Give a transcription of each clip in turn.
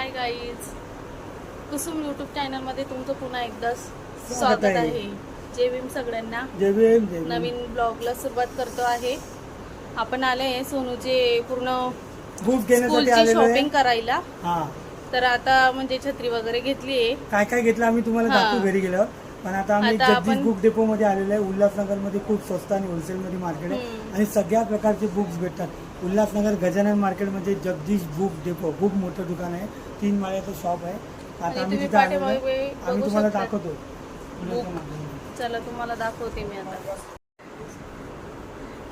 हाय guys Kusum YouTube चॅनलमध्ये तुमचं पुन्हा एकदा स्वागत आहे. आहे. जय भीम सगळ्यांना. जय भीम जय भीम. नवीन ब्लॉगला सुरुवात करतो आहे. आपण आले सोनूचे पूर्ण बुक घेण्यासाठी स्कूलची आलेलो आहे. शॉपिंग करायला. हा. तर आता म्हणजे छत्री वगैरे घेतली आहे. काय काय घेतलं आम्ही तुम्हाला हा. दाखवू घरी गेल्यावर. पण आता आम्ही आता जगदीश आपण- बुक डेपो मध्ये आलेलो आहे. उल्हासनगरमध्ये खूप स्वस्त आणि होलसेल मध्ये मार्केट आहे. हम्म. आणि सगळ्या प्रकारचे बुक्स भेटतात. उल्हासनगर गजानन मार्केट मार्केटमध्ये जगदीश बुक डेपो खूप मोठं दुकान आहे तीन माळ्याचं शॉप आहे आता आणि आम्ही तुम्ही तिथे आलेलो आहे. आम्ही तुम्हाला दाखवतो. चला तुम्हाला दाखवते मी आता.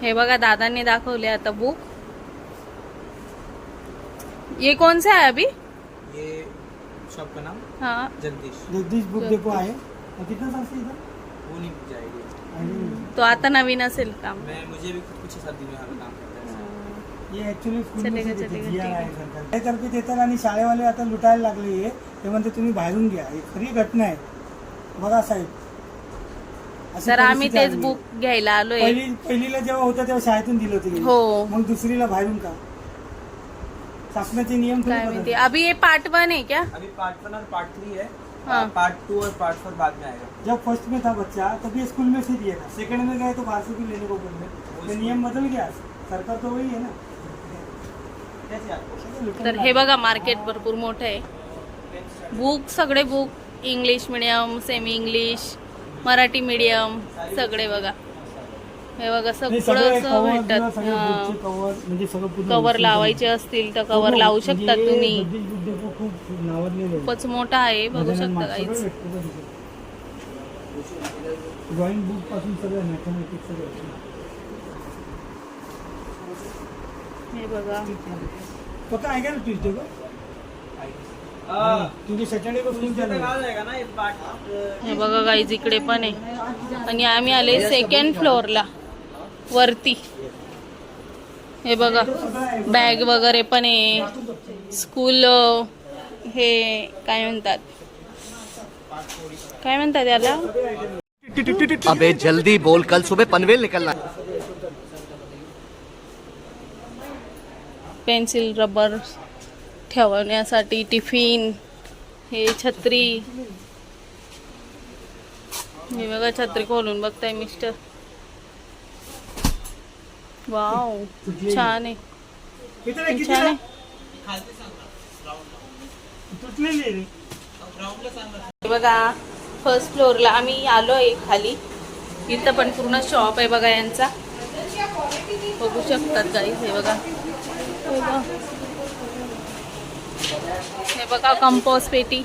हे बघा दादांनी दाखवले आता बुक. ये कौन सा है अभी? ये शॉप का नाम? हाँ. जगदीश. जगदीश बुक डेपो आहे. मग कितना सांगते इथं वो नहीं जाएगी आणि तो आता नवीन असेल काम. मैं मुझे भी कुछ ही सात दिन में यहाँ पे काम करता है. हे ऍक्च्युली आहे. करते देतात आणि शाळेवाले आता लुटायला लागले हे. ते म्हणते तुम्ही बाहेरून घ्या. ही खरी घटना आहे. बघा साहेब. तर आम्ही तेच आली. बुक घ्यायला आलोय. पहिली पहिलीला जेव्हा होतं तेव्हा शाळेतून दिलं होतं हो. मग दुसरीला बाहेरून का? शासनाचे नियम थोडी काय. माहिती. अभी ये पार्ट वन है क्या? अभी पार्ट वन और पार्ट थ्री है. हाँ। पार्ट टू और पार्ट फोर बाद में आएगा. जब फर्स्ट में था बच्चा तब ये स्कूल में से दिया था. सेकंड में गए तो बाहर से भी लेने को बोल रहे नियम बदल गया. सरकार तो वही है ना. तर हे बघा मार्केट भरपूर मोठं आहे. बुक सगळे book English medium semi English Marathi medium सगळे बघा. हे बघा सगळं असं भेटतात म्हणजे पूर्ण कवर wholesale लावायचे असतील तर कवर पूर्ण लावू म्हणजे शकतात तुम्ही. खूपच मोठा आहे बघू शकता काहीच. भेटतं. ड्रॉइंग बुकपासून सगळं मॅथमॅटिक्स सगळं हे बघा. फक्त ऐका ना ट्युजडे तुझे सॅटर्डे हे बघा गाईज इकडे पण आहे. आणि आम्ही आले सेकंड फ्लोअरला वरती. हे बघा. बॅग वगैरे पण आहे. स्कूल हे काय म्हणतात? काय म्हणतात याला? अबे जल्दी बोल कल सुबह पनवेल निकलना पेन्सिल रबर ठेवण्यासाठी टिफिन हे छत्री. हे बघा छत्री खोलून बघताय मिस्टर. वाव छान आहे. छान? आहे. तुटलेली आहे रे. बघा फर्स्ट फ्लोअरला आम्ही आलो आहे खाली. इथं पण पूर्ण शॉप आहे बघा यांचा. बघू शकतात काही हे बघा. हे बघा. हे बघा कंपोस्ट पेटी.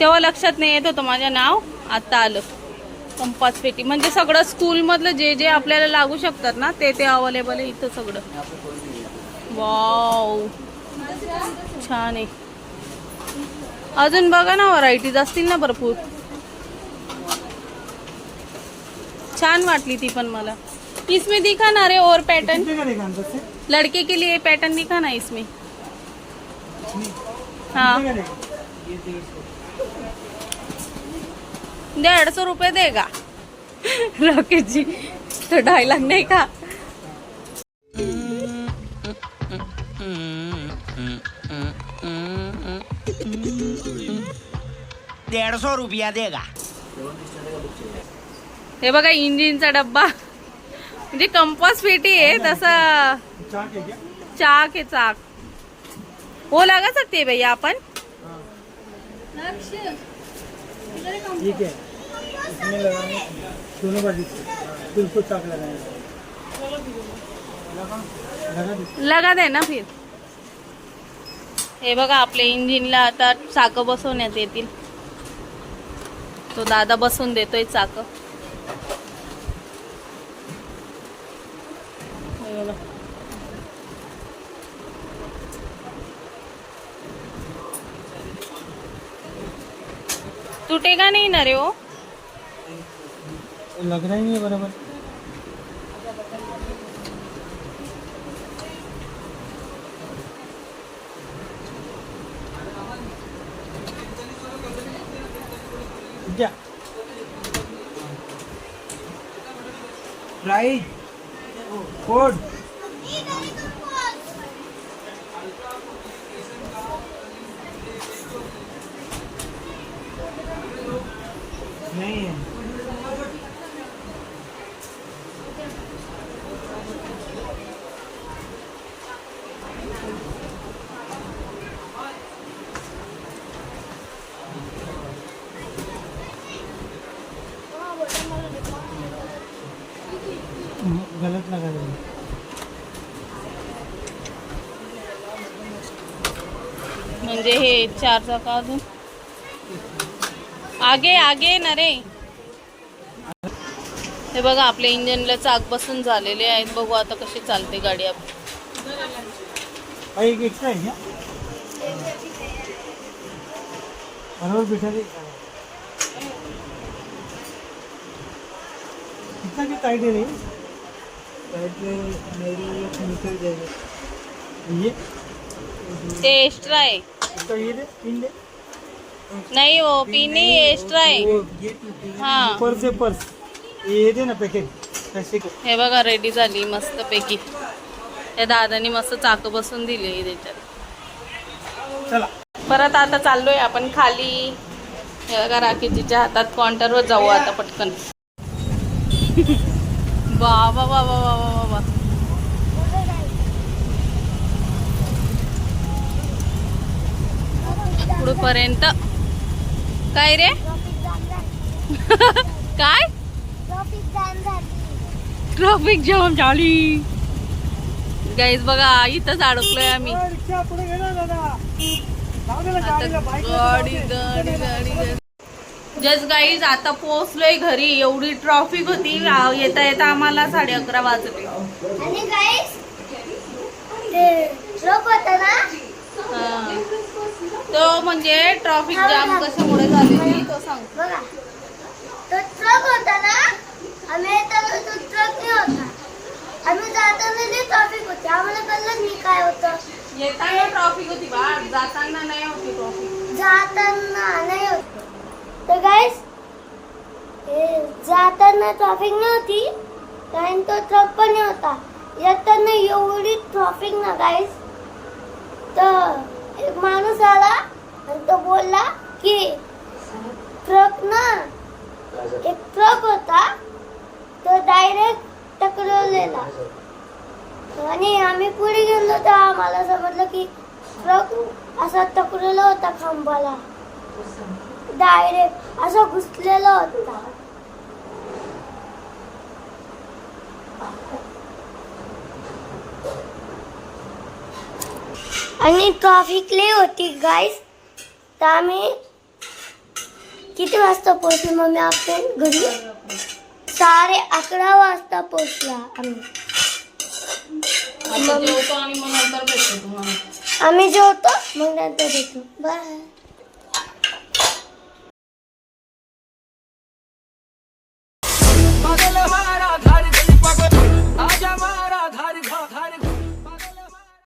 तेव्हा लक्षात नाही येत होतं माझं नाव आता आलं. कंपास पेटी. म्हणजे सगळं स्कूलमधलं जे जे आपल्याला लागू शकतात ना ते ते अवेलेबल आहे इथं सगळं. वाव छान आहे. अजून बघा ना व्हरायटीज असतील ना भरपूर. छान वाटली ती पण मला. इसमें दिखा ना रे और पैटर्न? लड़के के लिए पैटर्न दिखा ना इसमें। हाँ? डेढ़ सौ रुपये देगा। राकेश जी तो डायलॉग नहीं का डेढ़ सौ रुपया देगा। हे बघा इंजिनचा डब्बा। म्हणजे कंपास पेटी आहे तसा चाक आहे क्या? चाक है लगा सकते हैं भैया अपन ठीक है इसमें लगाने दोनों बाजू से बिल्कुल चाक लगाएंगे लगा? दे. लगा दे ना फिर. हे बघा आपल्या इंजिनला आता चाक बसवण्यात येतील. तो दादा बसवून देतोय चाक. बघा. तुटेगा नहीं ना रे वो? लग रहा ही नहीं है बराबर। क्या प्राइस कोड म्हणजे हे चार चाका अजून. आगे आगे ना रे. हे बघा आपल्या इंजिनला चाक बसून झालेले आहेत. बघू आता कशी चालते गाडी आपली. है है मेरी एक मीटर जाएगा ये ते एक्स्ट्रा आहे. इसका ये दे पिन दे. नाही हो पिनी एक्स्ट्रा आहे. हा पर्स दे पर्स. ये दे ना पैकेट हे बघा रेडी झाली मस्त पैकी. त्या दादानी मस्त चाक बसून दिली त्याच्यात. चला. परत आता चाललोय आपण खाली. हे बघा राकेशजीच्या हातात काउंटरवर जाऊ आता पटकन. बाबा बाबा बाबा बाबा. कुठपर्यंत काय रे? काय? ट्रॉफिक जाम झाली. गाईज बघा इथंच अडकलोय आम्ही. रिक्षा गाडी गाडी गाडी जस्ट गाईज आता पोहोचलोय घरी. एवढी ट्रॉफिक होती. येता येता आम्हाला साडे अकरा वाजले. आणि ते म्हणजे ट्रॉफिक जाम कशामुळे झालेली तो सांग. बघा. तो ट्रक होता ना आम्ही येताना तो ट्रक नाही होता. आम्ही जाताना ट्रॉफिक होते आम्हाला कळलं नाही काय होतं. येताना ट्रॉफिक होती बा जाताना नाही होती ट्रॉफिक जाताना नाही होत. तर गाईस जाताना ट्रॉफिक नव्हती कारण तो ट्रक पण नाही होता. येताना एवढी ट्रॉफिक ना गाईस तर एक माणूस आला आणि तो बोलला की ट्रक ना एक ट्रक होता तो डायरेक्ट टकरवलेला. आणि आम्ही पुढे गेलो तर आम्हाला समजलं की ट्रक असा टकरला होता खांबाला. डायरेक्ट असा घुसलेला होता. आणि ट्रॉफिक लई होती गाईस तर आम्ही किती वाजता पोहोचलो मम्मी आपण घरी? साडे अकरा वाजता पोहोचला आम्ही. आता जेवतो आणि मग नंतर भेटतो तुम्हाला. आम्ही जेवतो मग नंतर येतो बाय